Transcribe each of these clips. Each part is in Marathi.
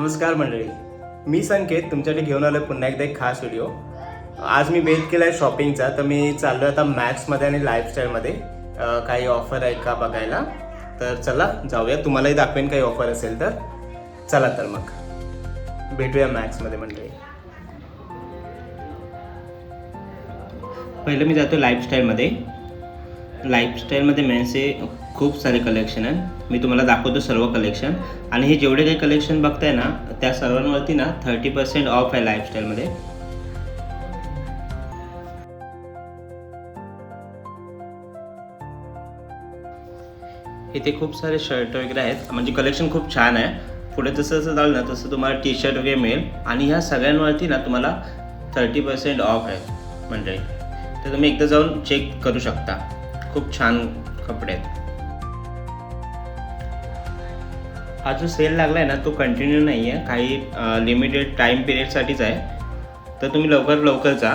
नमस्कार मंडळी. मी संकेत तुमच्याकडे घेऊन आलो पुन्हा एकदा एक खास व्हिडिओ आज मी बेत केला आहे शॉपिंगचा तर मी चाललो आता मॅक्समध्ये आणि लाईफस्टाईलमध्ये काही ऑफर आहेत का बघायला? तर चला जाऊया. तुम्हालाही दाखवेन काही ऑफर असेल तर. चला तर मग. भेटूया मॅक्समध्ये मंडळी. पहिलं मी जातो लाईफस्टाईलमध्ये लाईफस्टाईलमध्ये मेन्से खूप सारे कलेक्शन आहे मी तुम्हाला दाखवतो सर्व कलेक्शन आणि हे जेवढे काही कलेक्शन बघताय ना त्या सर्वांवरती ना थर्टी पर्सेंट ऑफ आहे लाईफस्टाईलमध्ये इथे खूप सारे शर्ट वगैरे आहेत. म्हणजे कलेक्शन खूप छान आहे. पुढे जसं जसं जाल ना तसं तुम्हाला टी शर्ट वगैरे मिळेल. आणि ह्या सगळ्यांवरती ना तुम्हाला थर्टी पर्सेंट ऑफ आहे. म्हणजे तर तुम्ही एकदा जाऊन चेक करू शकता. खूप छान कपडे आहेत. हा जो सेल लागला आहे ना तो कंटिन्यू नाही आहे काही लिमिटेड टाईम पिरियडसाठीच आहे. तर तुम्ही लवकर लवकर जा.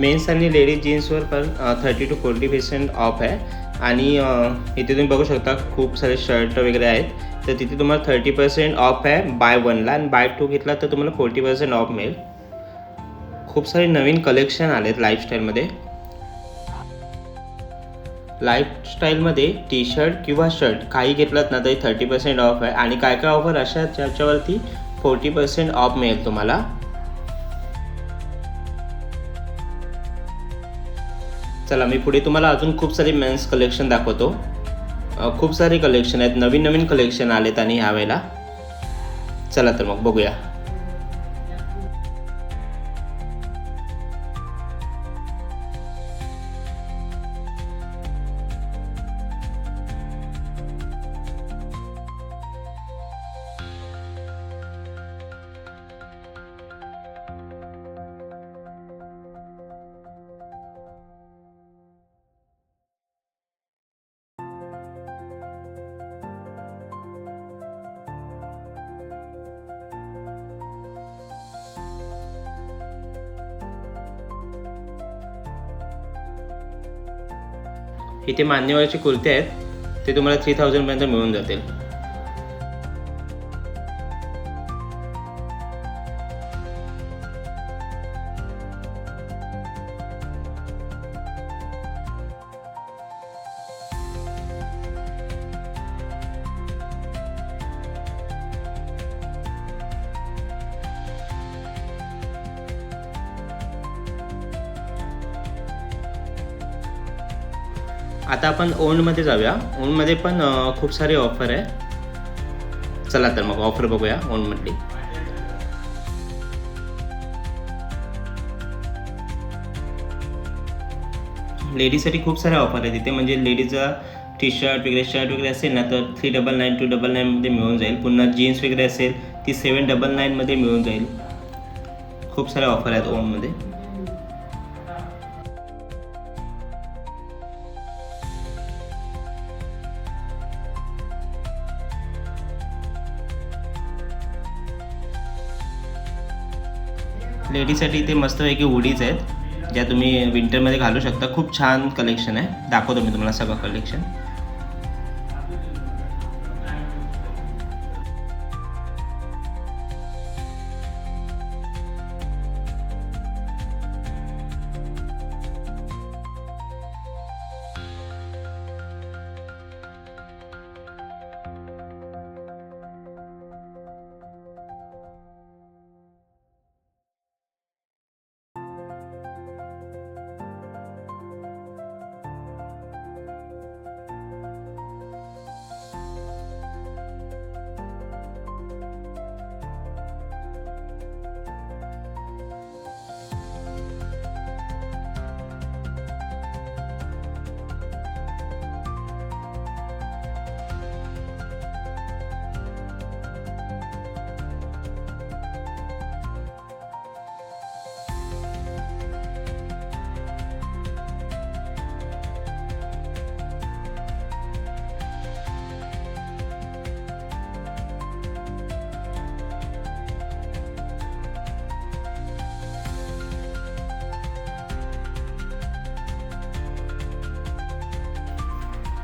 मेन्स आणि लेडीज जीन्सवर पण thirty to forty percent off आहे. आणि इथे तुम्ही बघू शकता खूप सारे शर्ट वगैरे आहेत. तर तिथे तुम्हाला थर्टी पर्सेंट ऑफ आहे. बाय वनला आणि बाय टू घेतला तर तुम्हाला फोर्टी पर्सेंट ऑफ मिळेल. खूप सारे नवीन कलेक्शन आलेत लाईफस्टाईलमध्ये लाईफस्टाईलमध्ये टी शर्ट किंवा शर्ट काही घेतलात ना तरी थर्टी पर्सेंट ऑफ आहे. आणि काय काय ऑफर अशा ज्याच्यावरती फोर्टी पर्सेंट ऑफ मिळेल तुम्हाला? चला मी पुढे तुम्हाला अजून खूप सारे मेन्स कलेक्शन दाखवतो. खूप सारे कलेक्शन आहेत नवीन नवीन कलेक्शन आलेत आणि ह्या वेळेला चला तर मग बघूया. इथे मान्यवरचे कुर्ते आहेत ते तुम्हाला थ्री थाउजंडपर्यंत मिळून जातील. आता आपण ओंडमध्ये जाऊया. ओंडमध्ये पण खूप सारे ऑफर आहे. चला तर मग ऑफर बघूया ओंडमधली लेडीजसाठी खूप सारे ऑफर आहेत तिथे. म्हणजे लेडीजचा टी शर्ट वगैरे शर्ट वगैरे असेल ना तर three double nine two double नाईनमध्ये मिळून जाईल. पुन्हा जीन्स वगैरे असेल ती सेवन डबल नाईनमध्ये मिळून जाईल. खूप सारे ऑफर आहेत ओममध्ये लेडीजसाठी इथे मस्तपैकी हुडीज आहेत ज्या तुम्ही विंटरमध्ये घालू शकता. खूप छान कलेक्शन आहे. दाखवतो मी तुम्हाला सगळं कलेक्शन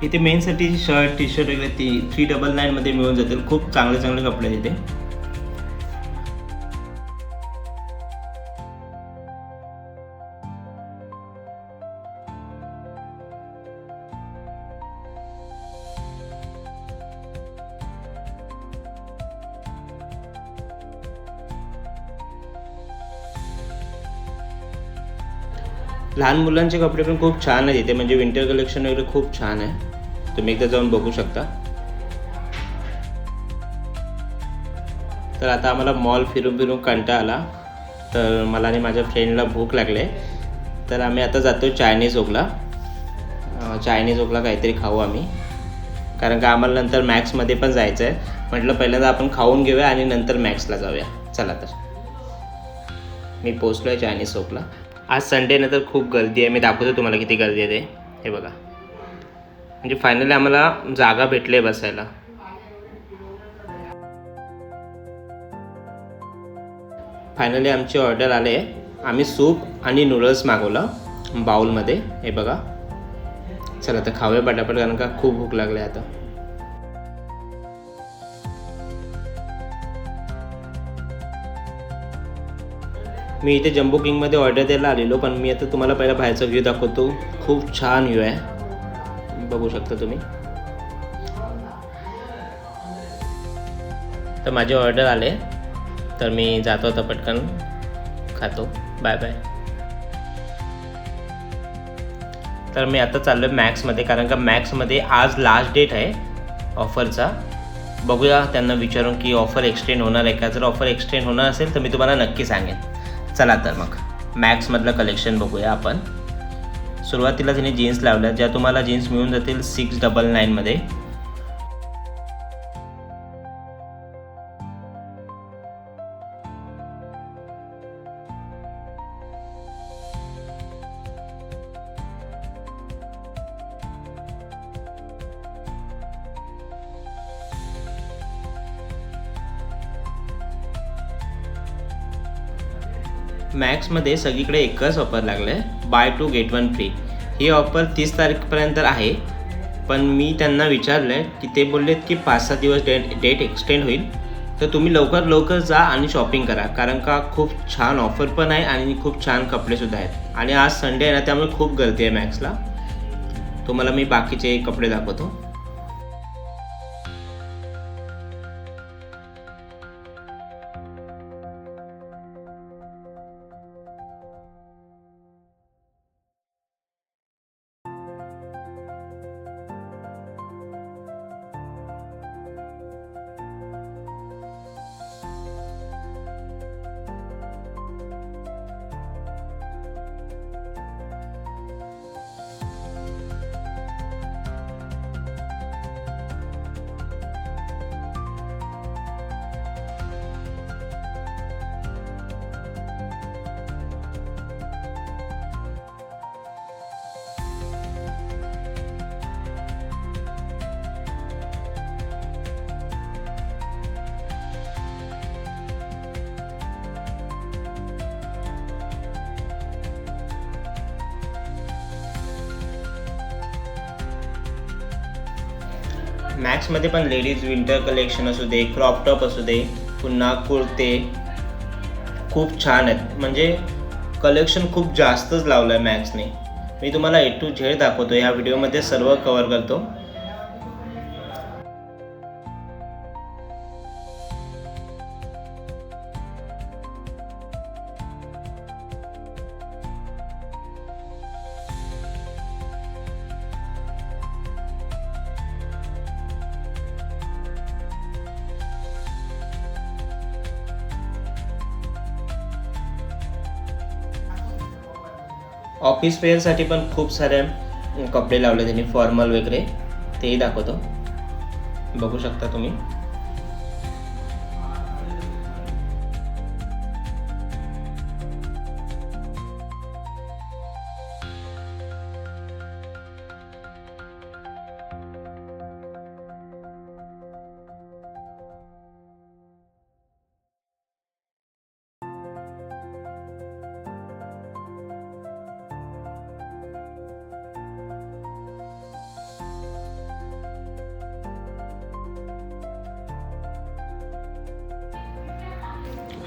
इथे मेनसाठी शर्ट टी शर्ट वगैरे ती थ्री डबल नाईनमध्ये मिळून जातील. खूप चांगले चांगले कपडे आहेत इथे लहान मुलांचे कपडे पण खूप छान आहेत इथे म्हणजे विंटर कलेक्शन वगैरे खूप छान आहे. तुम्ही एकदा जाऊन बघू शकता. तर आता आम्हाला मॉल फिरून फिरून कंटाळा आला. तर मला आणि माझ्या फ्रेंडला भूक लागले. तर आम्ही आता जातो चायनीज ओकला चायनीज ओकला काहीतरी खाऊ आम्ही. कारण का आम्हाला नंतर मॅक्समध्ये पण जायचं आहे म्हटलं पहिल्यांदा आपण खाऊन घेऊया आणि नंतर मॅक्सला जाऊया. चला तर. मी पोचलो आहे चायनीज चौकला आज संडे नंतर तर खूप गर्दी आहे. मी दाखवतो तुम्हाला किती गर्दी आहे ते. हे बघा. म्हणजे फायनली आम्हाला जागा भेटली आहे बसायला. फायनली आमची ऑर्डर आले आम्ही सूप आणि नूडल्स मागवलं बाउलमध्ये हे बघा. चला तर खाऊया पटापट कारण का खूप भूक लागली आता. मी इथे जम्बो किंगमध्ये ऑर्डर द्यायला आलेलो पण मी आता तुम्हाला पहिला बाहेरचा व्ह्यू दाखवतो. खूप छान व्ह्यू आहे. बघू शकता तुम्ही. तर माझे ऑर्डर आले. तर मी जातो आता पटकन. खातो. बाय बाय तर मी आता चाललो आहे मॅक्समध्ये कारण का मॅक्समध्ये आज लास्ट डेट आहे ऑफरचा बघूया त्यांना विचारून की ऑफर एक्सटेंड होणार आहे का? जर ऑफर एक्सटेंड होणार असेल तर मी तुम्हाला नक्की सांगेन. चला तर मग. मॅक्समधलं कलेक्शन बघूया आपण. सुरुवातीला तिने जीन्स लावल्या ज्या तुम्हाला जीन्स मिळून जातील सिक्स डबल नाईनमध्ये मॅक्समध्ये सगळीकडे एकच ऑफर लागलं आहे buy two get one free ही ऑफर तीस तारखेपर्यंत आहे. पण मी त्यांना विचारलं आहे की ते बोललेत की पाच सहा दिवस डेट डेट एक्सटेंड होईल. तर तुम्ही लवकर लवकर जा आणि शॉपिंग करा. कारण का खूप छान ऑफर पण आहे आणि खूप छान कपडेसुद्धा आहेत. आणि आज संडे आहे ना त्यामुळे खूप गर्दी आहे मॅक्सला. तुम्हाला मी बाकीचे कपडे दाखवतो. मॅक्समध्ये पण लेडीज विंटर कलेक्शन असू दे क्रॉप टॉप असू दे पुन्हा कुर्ते खूप छान आहेत. म्हणजे कलेक्शन खूप जास्तच लावलं आहे मॅक्सने. मी तुम्हाला ए टू झेड दाखवतो. ह्या व्हिडिओमध्ये सर्व कवर करतो. ऑफिस वेअरसाठी पण खूप सारे कपडे लावले त्यांनी फॉर्मल वगैरे तेही दाखवतो. बघू शकता तुम्ही.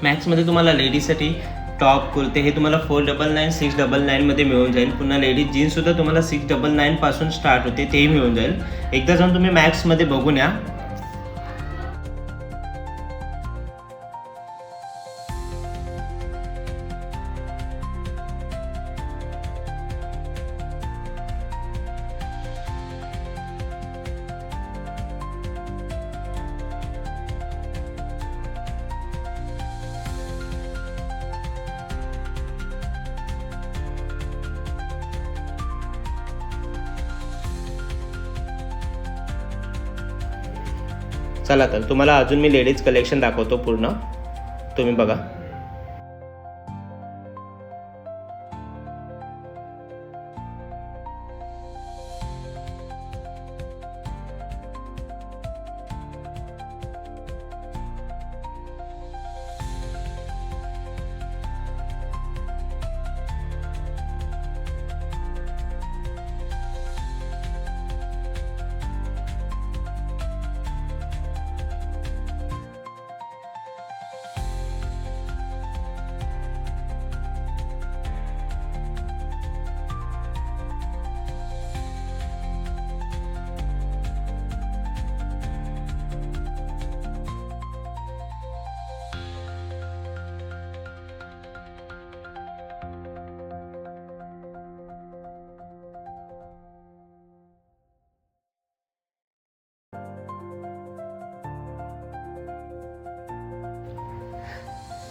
मॅक्समध्ये तुम्हाला लेडीजसाठी टॉप कुर्ते हे तुम्हाला four double nine six double नाईनमध्ये मिळून जाईल. पुन्हा लेडीज जीन्ससुद्धा तुम्हाला सिक्स डबल नाईनपासून स्टार्ट होते तेही मिळून जाईल. एकदा जाऊन तुम्ही मॅक्समध्ये बघून या. चला तर तुम्हाला अजून मी लेडीज कलेक्शन दाखवतो पूर्ण. तुम्ही बघा.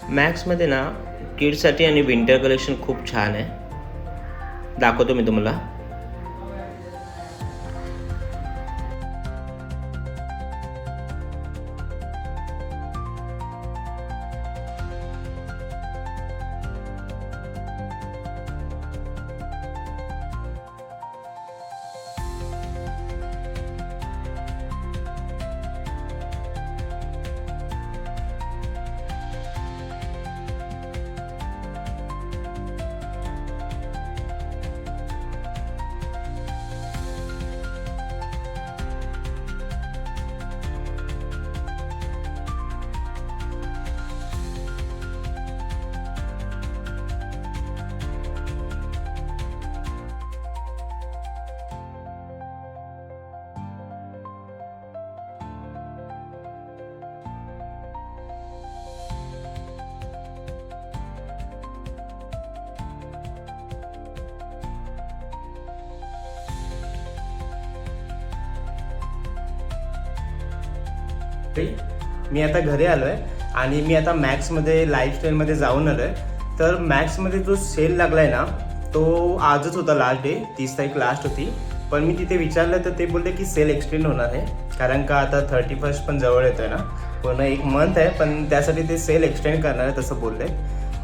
मॅक्समध्ये ना किड्ससाठी आणि विंटर कलेक्शन खूप छान आहे. दाखवतो मी तुम्हाला. मी आता घरी आलो आहे आणि मी आता मॅक्समध्ये लाईफस्टाईलमध्ये जाऊन आलो आहे तर मॅक्समध्ये जो सेल लागला आहे ना तो आजच होता लास्ट डे तीस तारीख लास्ट होती. पण मी तिथे विचारलं तर ते बोलले की सेल एक्सटेंड होणार आहे. कारण का आता थर्टी फर्स्ट पण जवळ येतो आहे ना. पूर्ण एक मंथ आहे पण त्यासाठी ते सेल एक्सटेंड करणार आहे तसं बोलले.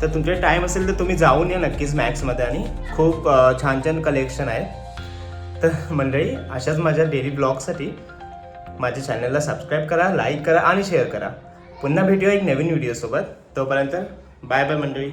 तर तुमचे टाईम असेल तर तुम्ही जाऊन या नक्कीच मॅक्समध्ये आणि खूप छान छान कलेक्शन आहे. तर मंडळी अशाच माझ्या डेली ब्लॉगसाठी माझ्या चॅनलला सबस्क्राईब करा लाईक करा आणि शेअर करा. पुन्हा भेटूया एक नवीन व्हिडिओसोबत तोपर्यंत बाय बाय मंडळी.